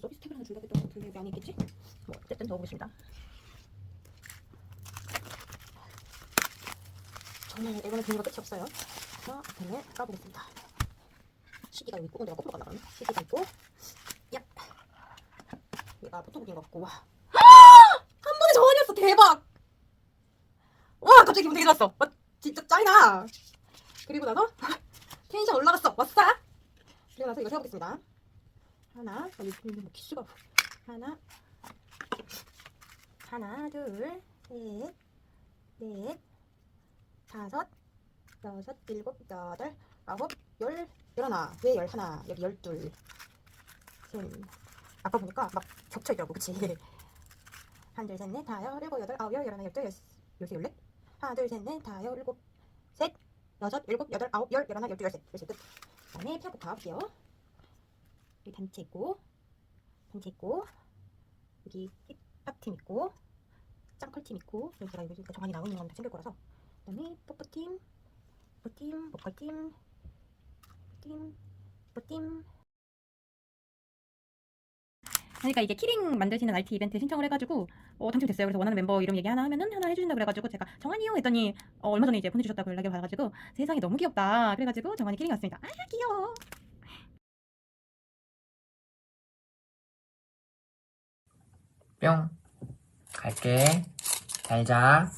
서비스 탭을 하나 준다고 했던 것 같은데 안에 있겠지? 뭐 어쨌든 넣어보겠습니다. 정말 이거는 종류가 끝이 없어요. 그래서 앞에는 까보겠습니다. 시기가 여기 있고, 내가 거꾸로 가나가네. 시기가 있고, 야, 얘가 포토북인 것 같고, 와. 한 번에 정원이었어, 대박! 와, 갑자기 기분 되게 좋았어. 와, 진짜 짱이다. 그리고 나서 텐션 올라갔어. 왔어? 그리고 나서 이거 세워보겠습니다. 하나, 여기 있는 뭐 키수가 하나, 하나, 둘, 셋, 넷, 다섯, 여섯, 일곱, 여덟, 아홉, 열, 열하나. 왜 열하나? 여기 열둘. 셋. 아까 보니까 막 겹쳐 있더라고, 그치? 한, 둘, 셋, 넷, 다, 열, 일곱, 여덟, 아홉, 열, 열하나, 열둘, 열, 열세, 열넷. 하나, 둘, 셋, 넷, 다, 열, 일곱, 셋, 여섯, 일곱, 여덟, 아홉, 열, 열하나, 열둘, 열셋. 열셋 끝. 그다음에 피아노 가볼게요. 여기 단체 있고, 단체 있고, 여기 힙합팀 있고, 짱컬팀 있고, 여기 제가 여기 정한이 나오는 건다 챙길 거라서. 그 다음에 뽀뽀팀, 뽀팀, 보컬팀, 팀, 뽀팀. 그러니까 이게 키링 만드시는 RT 이벤트 신청을 해가지고 어, 당첨됐어요. 그래서 원하는 멤버 이름 얘기 하나 하면은 하나 해주신다 그래가지고 제가 정한이요 했더니 어, 얼마 전에 이제 보내주셨다고 연락이 와가지고 세상에 너무 귀엽다. 그래가지고 정한이 키링 왔습니다. 아 귀여워. 뿅. 갈게. 잘 자.